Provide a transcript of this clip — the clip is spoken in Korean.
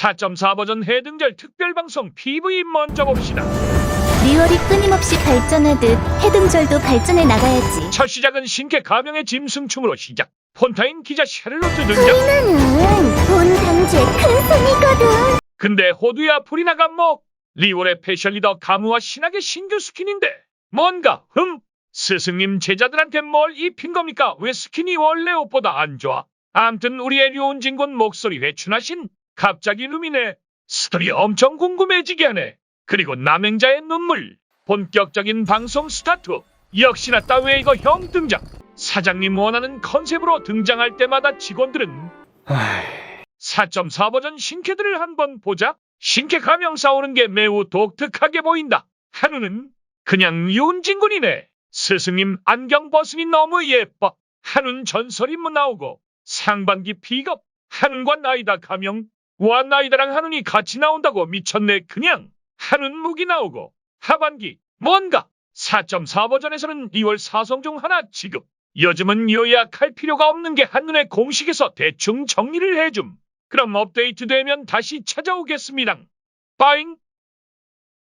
4.4 버전 해등절 특별방송 PV 먼저 봅시다. 리월이 끊임없이 발전하듯 해등절도 발전해 나가야지. 첫 시작은 신캐 가명의 짐승충으로 시작. 폰타인 기자 샤를로트 등장. 나는 본 당주의 큰 손이거든. 근데 호두야 프리나가 뭐 리월의 패션 리더 가무와 신학의 신규 스킨인데 뭔가 흠 스승님 제자들한테 뭘 입힌 겁니까? 왜 스킨이 원래 옷보다 안 좋아? 암튼 우리의 류은진군 목소리 회춘하신 갑자기 루미네 스토리 엄청 궁금해지게 하네. 그리고 남행자의 눈물 본격적인 방송 스타트 역시나 따웨이거 형 등장 사장님 원하는 컨셉으로 등장할 때마다 직원들은 4.4 버전 신캐들을 한번 보자. 신캐 가명 싸우는 게 매우 독특하게 보인다. 한우는 그냥 윤진군이네. 스승님 안경 벗으니 너무 예뻐. 한운 전설임무 나오고 상반기 픽업. 한운과 나이다 가명. 와 나이다랑 한운이 같이 나온다고 미쳤네 그냥. 한운 무기 나오고 하반기 뭔가 4.4 버전에서는 2월 사성 중 하나 지급. 요즘은 요약할 필요가 없는 게 한눈에 공식에서 대충 정리를 해줌. 그럼 업데이트 되면 다시 찾아오겠습니다. 빠잉!